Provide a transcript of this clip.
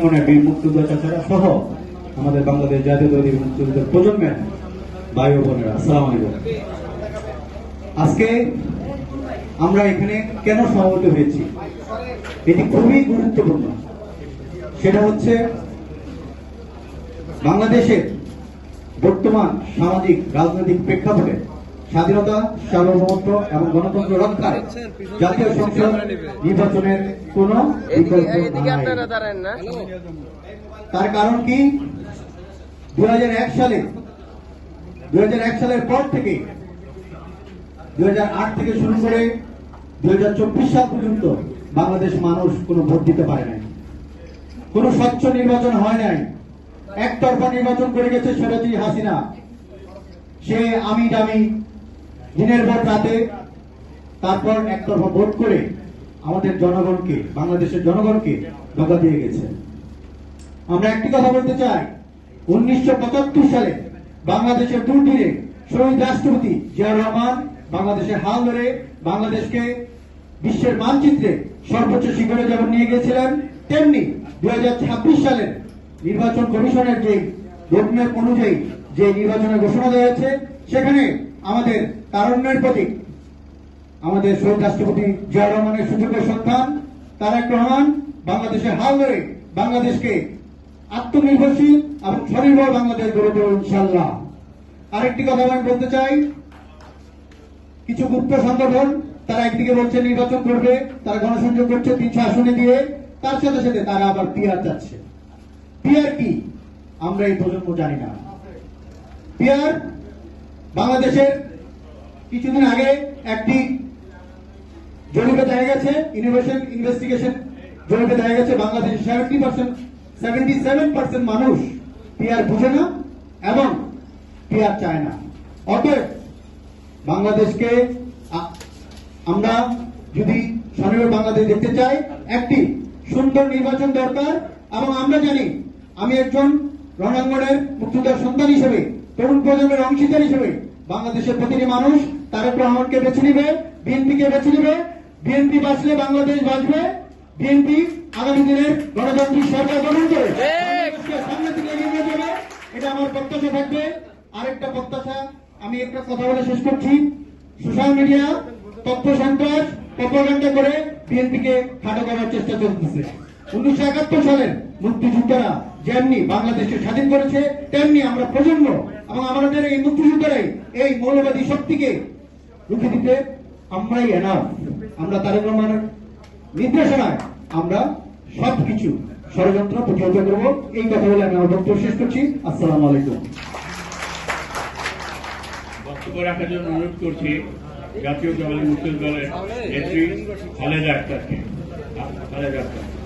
এখানে বীর মুক্তিযোদ্ধা চাচারা সহ আমাদের বাংলাদেশ জাতীয়তাবাদী মুক্তিযুদ্ধের প্রজন্মের ভাই বোনেরা, আসসালাম আলাইকুম। আজকে আমরা এখানে কেন সমবেত হয়েছি? এটি খুবই গুরুত্বপূর্ণ। সেটা হচ্ছে বাংলাদেশের বর্তমান সামাজিক রাজনৈতিক প্রেক্ষাপটে স্বাধীনতা সার্বভৌমত্ব এবং গণতন্ত্র রক্ষায় জাতীয় সংসদ নির্বাচনের কোন তার কারণ কি? দু সালে দু সালের পর থেকে দু থেকে শুরু করে দু হাজার চব্বিশ সাল পর্যন্ত বাংলাদেশ মানুষ কোনো ভোট দিতে পারে নাই। কোনো স্বচ্ছ নির্বাচন হয় নাই। একতরফা নির্বাচন করে গেছে সেরাজি হাসিনা। সে আমি দামি দিনের ভোট, রাতে। তারপর একতরফা ভোট করে আমাদের জনগণকে, বাংলাদেশের জনগণকে ধোকা দিয়ে গেছে। আমরা একটি কথা বলতে চাই। উনিশশো পঁচাত্তর সালে বাংলাদেশের দুর্দিনে শহীদ রাষ্ট্রপতি জিয়া রহমান বাংলাদেশের হাল ধরে বাংলাদেশকে বিশ্বের মানচিত্রে সর্বোচ্চ শিখরে যেমন নিয়ে গিয়েছিলেন, তেমনি দুই সালের নির্বাচন কমিশনের যে অনুযায়ী যে নির্বাচনের ঘোষণা দেওয়া হয়েছে, সেখানে আমাদের তারুণ্যের প্রতীক। আমাদের শহীদ রাষ্ট্রপতি জিয়া রহমানের সুযোগের সন্তান তারেক রহমান বাংলাদেশের হাল ধরে বাংলাদেশকে আত্মনির্ভরশীল এবং স্বনির্ভর বাংলাদেশ গড়ে দেব ইনশাল্লাহ আরেকটি কথা আমি বলতে চাই কিছু গুপ্ত সংগঠন তারা একদিকে বলছে নির্বাচন করবে তারা গণসংযোগ করছে তিনশো আসনে দিয়ে তার সাথে সাথে তারা আবার পিয়ার চাচ্ছে। পিয়ার কি? আমরা এই প্রজন্ম জানি না। পিয়ার বাংলাদেশের কিছুদিন আগে একটি জরিপে দেখা গেছে ইনোভেশন ইনভেস্টিগেশন জরিপে দেখা গেছে, বাংলাদেশে seventy percent seventy seven percent মানুষ পিয়ার বুঝে না এবং পিয়ার চায় না। অতএব বাংলাদেশকে আমরা যদি স্বনির্ভর বাংলাদেশ দেখতে চাই, একটি সুন্দর নির্বাচন দরকার এবং আমরা জানি আমি একজন রণাঙ্গনের মুক্তিযোদ্ধার সন্তান হিসেবে, তরুণ প্রজন্মের অংশীদার হিসেবে বাংলাদেশের প্রতিটি মানুষ তারেক রহমানকে বেছে নিবে বিএনপিকে বেছে নিবে বিএনপি বাঁচলে বাংলাদেশ বাঁচবে বিএনপি আগামী দিনের গণতান্ত্রিক সরকার গঠন করে সামনের দিকে এগিয়ে নিয়ে যাবে এটা আমার প্রত্যাশা থাকবে। আরেকটা প্রত্যাশা আমি একটা কথা বলে শেষ করছি। সোশ্যাল মিডিয়া তথ্য সন্ত্রাস প্রপাগান্ডা করে বিএনপিকে খাটো করার চেষ্টা চলতেছে। উনিশশো একাত্তর সালের মুক্তিযোদ্ধারা যেমনি বাংলাদেশকে স্বাধীন করেছে তেমনি আমরা প্রজন্ম এবং আমাদের এই মুক্তিযোদ্ধারাই এই মৌলবাদী শক্তিকে রুখে দিতে আমরাই এনাফ আমরা তারেক রহমানের নির্দেশনায় আমরা সবকিছু ষড়যন্ত্র প্রতিহত করব। এই কথা বলে আমি আমার বক্তব্য শেষ করছি। আসসালামু আলাইকুম। বক্তব্য রাখার জন্য অনুরোধ করছি, জাতীয় দলের মুক্তির দলের নেত্রী খালেদা আক্তারকে। খালেদা আক্তার।